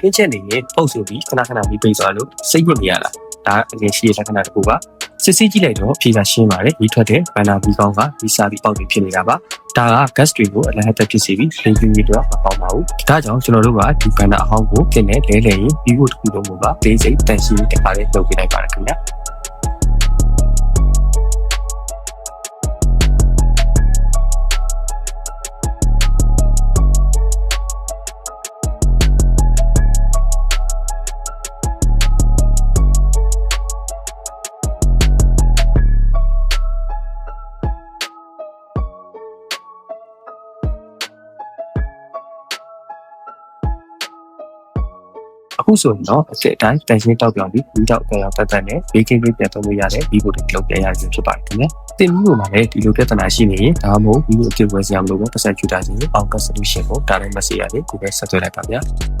ခင်းချက်နေရင်ပုတ်ဆိုပြီးခဏခဏပြီးပိတ်သွားလို့စိတ်ညစ်နေရလားဒါအငယ်ရှိတဲ့လက္ခဏာတစ်ခုပါစစ်စစ်ကြည့်လိုက်တော့ဖြေစာရှင်းပါတယ်ပြီးထွက်တဲ့ဘန်နာဘီကောင်းကဒီစာပြီးပေါက်တွေဖြစ်နေတာပါဒါက gas တွေကိုအလဟတ်တက်ဖြစ်စေပြီးလိမ်ပြင်းကြီးတော့မပေါက်ပါဘူးဒါကြောင့်ကျွန်တော်တို့ကဒီဘန်နာအဟောင်းကိုပြင်နဲ့လဲလဲရင်ပြီးဖို့တစ်ခုလုံးကဒေးစိတ်တန်ရှင်းတခါလေးလုပ်ပေးလိုက်ပါတယ်ခင်ဗျာ အခုဆိုရင်တော့အစ်စ်အတိုင်းတန်ရှင်းတောက်ပြောင်းပြီးဒီတော့ကြောင်တက်တက်နဲ့ဘေးကင်းလေးပြန်သုံးလို့ရတဲ့ဒီဘိုတွေလုပ်ပြရခြင်းဖြစ်ပါတယ်ခင်ဗျာ။တင်ပြီးလို့မှလည်းဒီလိုပြဿနာရှိနေရင်ဒါမှမဟုတ်ဒီလိုအစ်စ်ဝယ်စရာမလိုပဲပတ်စံချူတာစီအောင်ကစလူရှင်ကိုဒါလည်းမစေရလေကိုပဲဆက်သွယ်လိုက်ပါဗျာ။